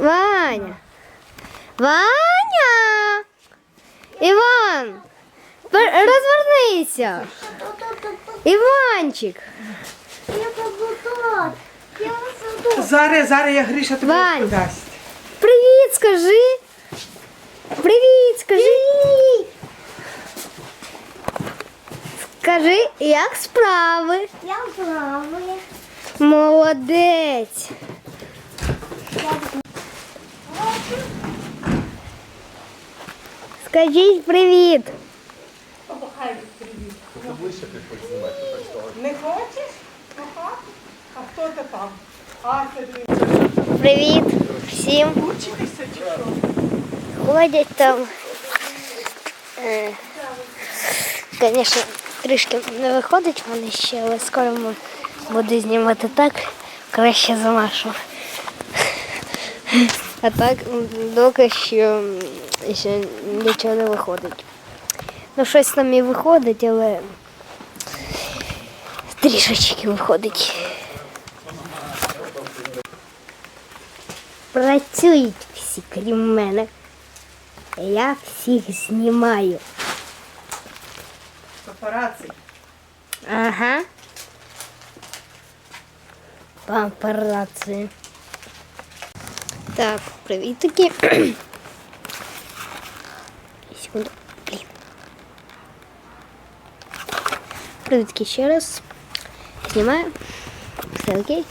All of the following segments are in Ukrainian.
Ваня. Ваня. Іван. Розвернися. Іванчик. Я побутала. Я саду. Зараз, зараз я Гриша тобі Вань. дасть. Привіт, скажи. Привіт, скажи. Скажи, як справи? Я правая. Молодець. Скажіть привіт. Не хочеш? Ага. А хто ти там? А, це ти. Привіт всім. Учитися чи що? Ходять там. Е, Звісно, трішки не виходить вони ще, але скоро ми буду знімати так, краще за нашу. А так доки що ще нічого не виходить. Ну, щось там і виходить, але трішечки виходить. Працюють всі, крім мене. Я всіх знімаю. Папараці. Ага. Папараці. Так, привітики. Секунду. Блін. Привітки ще раз. Знімаю. Все окей.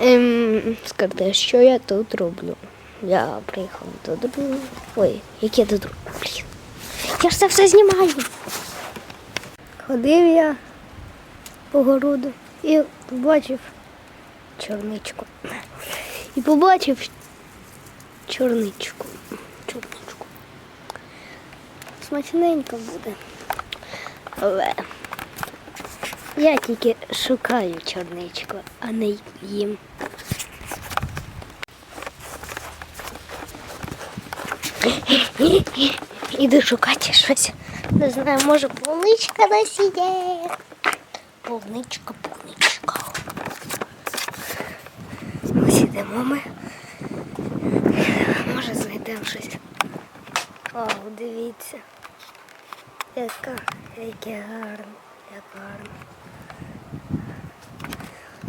Ем, скажете, що я тут роблю? Я приїхав тут. Ой, яке роблю? Блін. Я ж це все знімаю. Ходив я по городу і побачив чорничку. І побачив чорничку. Чорничку. Смачненько буде. Але я тільки шукаю чорничку, а не їм. Іду шукати щось. Не знаю, може полуничка десь є. Полуничка, Ось ми. Може знайдемо щось. О, дивіться. Яка, яке гарне, як гарно.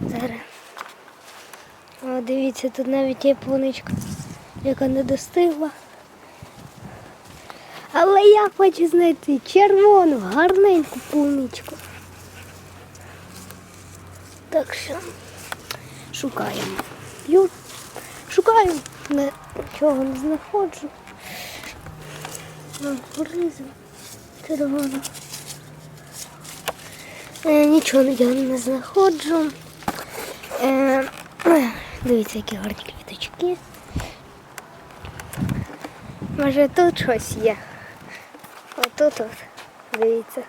Зараз. О, дивіться, тут навіть є полуничка, яка не достигла. Але я хочу знайти червону, гарненьку полуничку. Так що шукаємо. Ю, шукаю, нічого не знаходжу. Нам гризу червону. Е, нічого я не знаходжу. Е, дивіться, які гарні квіточки. Може тут щось є. Отут от, дивіться.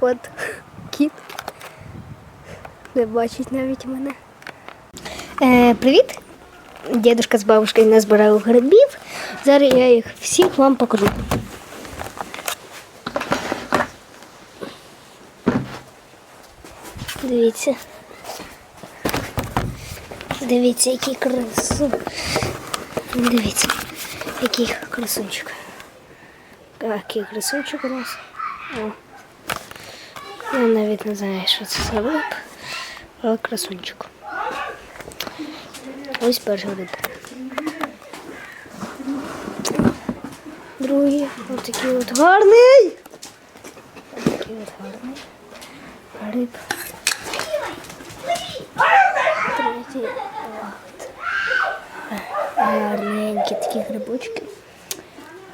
Кот, кіт. Не бачить навіть мене. Е, привіт! Дідушка з бабушкою назбирали грибів. Зараз я їх всіх вам покажу. Дивіться. Дивіться, який красу. Дивіться, який красунчик. Який красунчик у нас. О. Я навіть не знаю, що це за але красунчик. Ось перший риб. Другий ось такий от гарний. Ось такий от гарний. Риб. Третій. Гарненькі такі грибочки.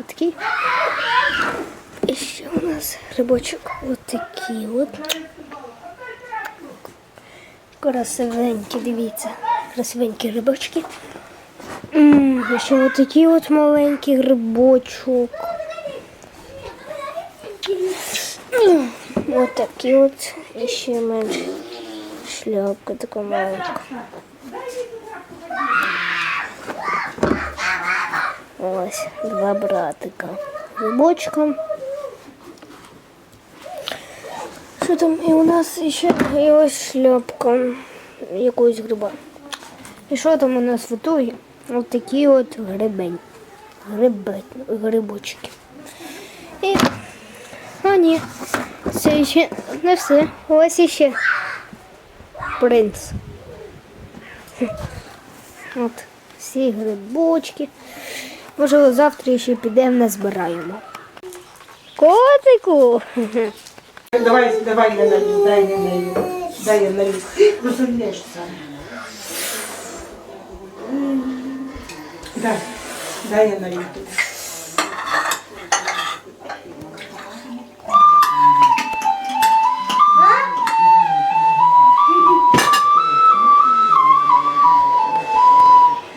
Отакий. І ще у нас грибочок от такий от. Красивенькі, дивіться. Красивенькі грибочки. М, І ще от такий от маленький грибочок. М, От такий от. І ще менше. Шляпка така маленька. Ось два братика. Грибочком. Що там? І у нас ще і ось шляпка якогось гриба. І що там у нас в ітогі? От такі от грибень. Гриби, грибочки. І. О, ні. Це ще не все. Ось іще принц. От всі грибочки. Можливо, завтра ще підемо назбираємо. Котику! Давай, давай я налью, дай я налью. Дай я налью. Розумієшся. Дай, дай я налью тобі.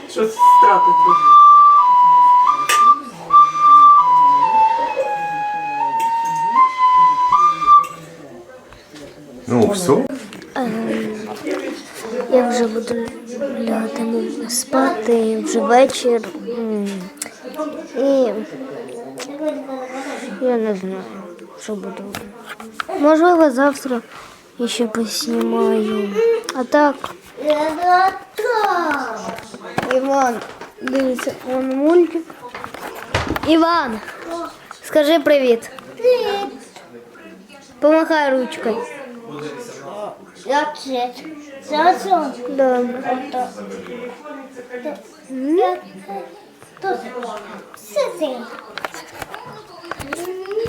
Щось стратить тут. Ну, все. Я вже буду лягати спати, вже вечір. І я не знаю, що буду. Можливо, завтра я ще поснімаю. А так, Іван, дивіться, он мультик. Іван, скажи привіт. Помахай ручкою. Як оце? Добре. Тут. Все.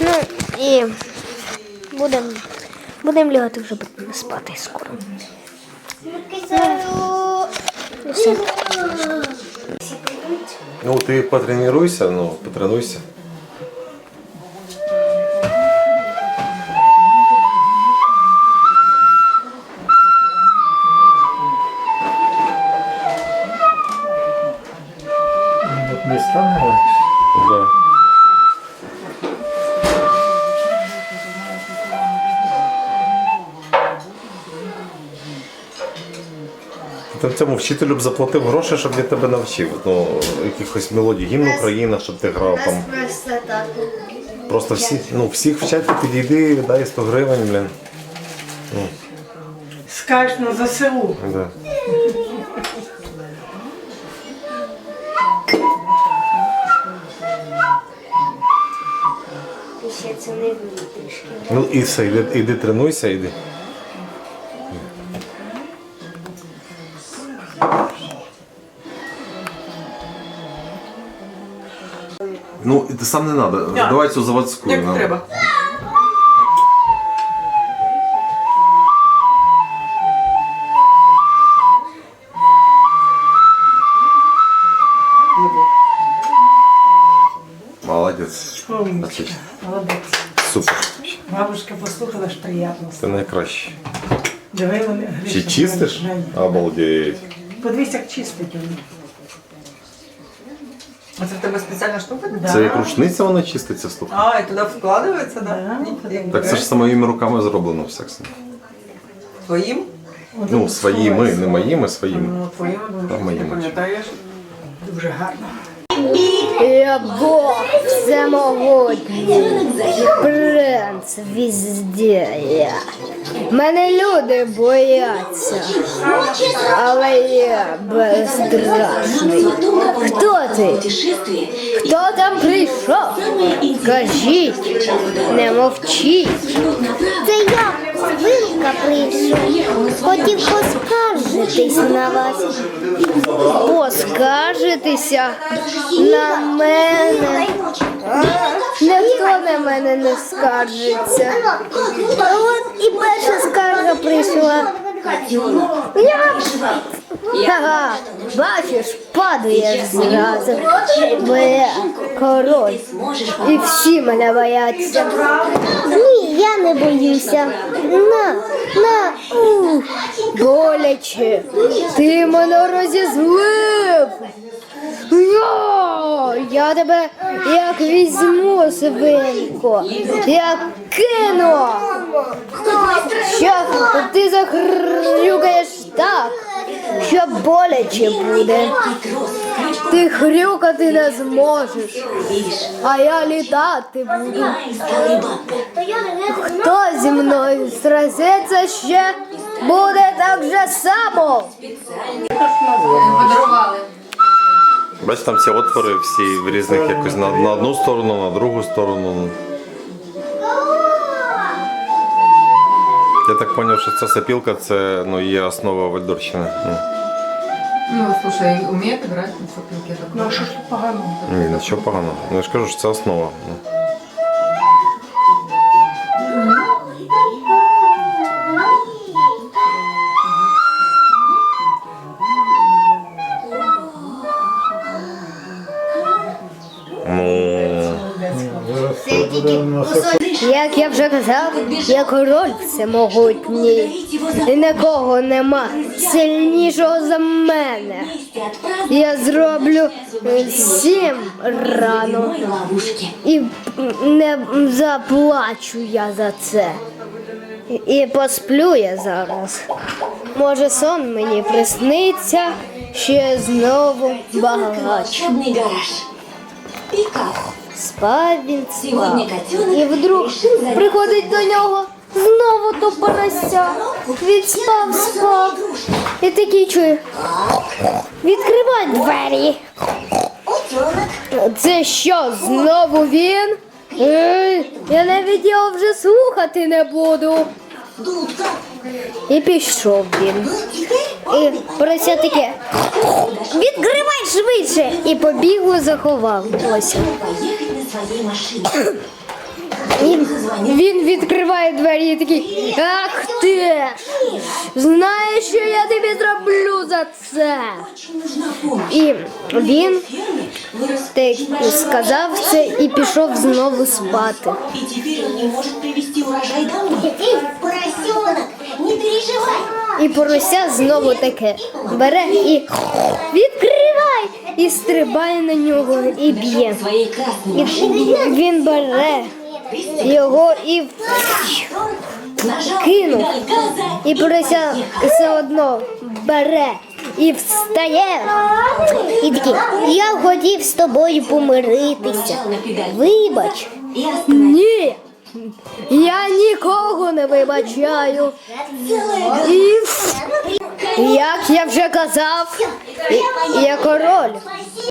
Ну і будемо будем лягати будемо спати скоро. Ну, ти потренуйся, ну, потренуйся. Да. Цьому вчителю б заплатив гроші, щоб він тебе навчив. Ну, якихось мелодій, гімн Україна, щоб ти грав там. Просто так. Просто всі, ну, всіх вчать, підійди, дай 100 гривень, блін. Скажеш на ЗСУ. Да. Це не трішки. Ну і все, іди, іди тренуйся, іди. Ну, і ти сам не треба. Давай цю заводську. Як нам. треба. Приємно. Ти найкраще. Диви вони. Чи Гриша, чистиш? Обалдеть. Подивись, як чистить вони. Оце в тебе спеціальна штука? Це як рушниця вона чиститься, слухай. А, і туди вкладається, Да. да? Як Так це ж самоїми руками зроблено все. кстати. Твоїм? Ну, своїми, не моїми, своїми. Ну, твоїм, Та моїми. ти пам'ятаєш? Дуже гарно. Я Бог всемогутній, принц везде я. Мене люди бояться, але я безстрашний. Хто ти? Хто там прийшов? Кажіть, не мовчіть. Це я, свинка прийшов. Хотів поскаржитись на вас. Поскаржитися на мене. Ніхто на мене не скаржиться. От і перша скарга прийшла. Ага, бачиш, падаєш зразу. Бо я король. І всі мене бояться. Ні, я не боюся. На, на, боляче. Ти мене розізлив. Йо, я тебе як візьму, свинко, як кину. Що ти захрюкаєш так, що боляче буде. Ти хрюкати не зможеш, а я літати буду. Хто зі мною сразиться ще буде так же само. Подарували. Бач, там ці отвори всі в різних якось на, на одну сторону, на другу сторону. Я так зрозумів, що ця сапілка це ну, є основа вальдорщини. Ну, Ну, слушай, умеет играть на сопилке такой. Ну а що ж тут поганого? ні, нічого поганого. Ну, я ж кажу, що це основа. Ну, Як я вже казав, я король всемогутній. І нікого нема сильнішого за мене. Я зроблю е, сім рано. І не заплачу я за це. І посплю я зараз. Може, сон мені присниться, я знову багач. Гараж. Пикап. Спав він спав. І вдруг приходить до нього знову то порося. Він спав, спав. І такий чує. Відкривай двері. Це що, знову він? Я навіть його вже слухати не буду. І пішов він. І порося таке. Відкривай швидше! І побігло заховалося. Своей машине. Він, він відкриває двері і такий. Ах ти! Знаєш, що я тобі зроблю за це? І він так сказав це і пішов знову спати. И теперь он не может привезти урожай домой. Поросенок, не переживай. І порося знову таке бере і відкривай! І стрибає на нього і б'є. І він бере його і кинув. І порося все одно бере і встає. І такий, я хотів з тобою помиритися. Вибач. Ні. Я нікого не вибачаю. І як я вже казав, я король.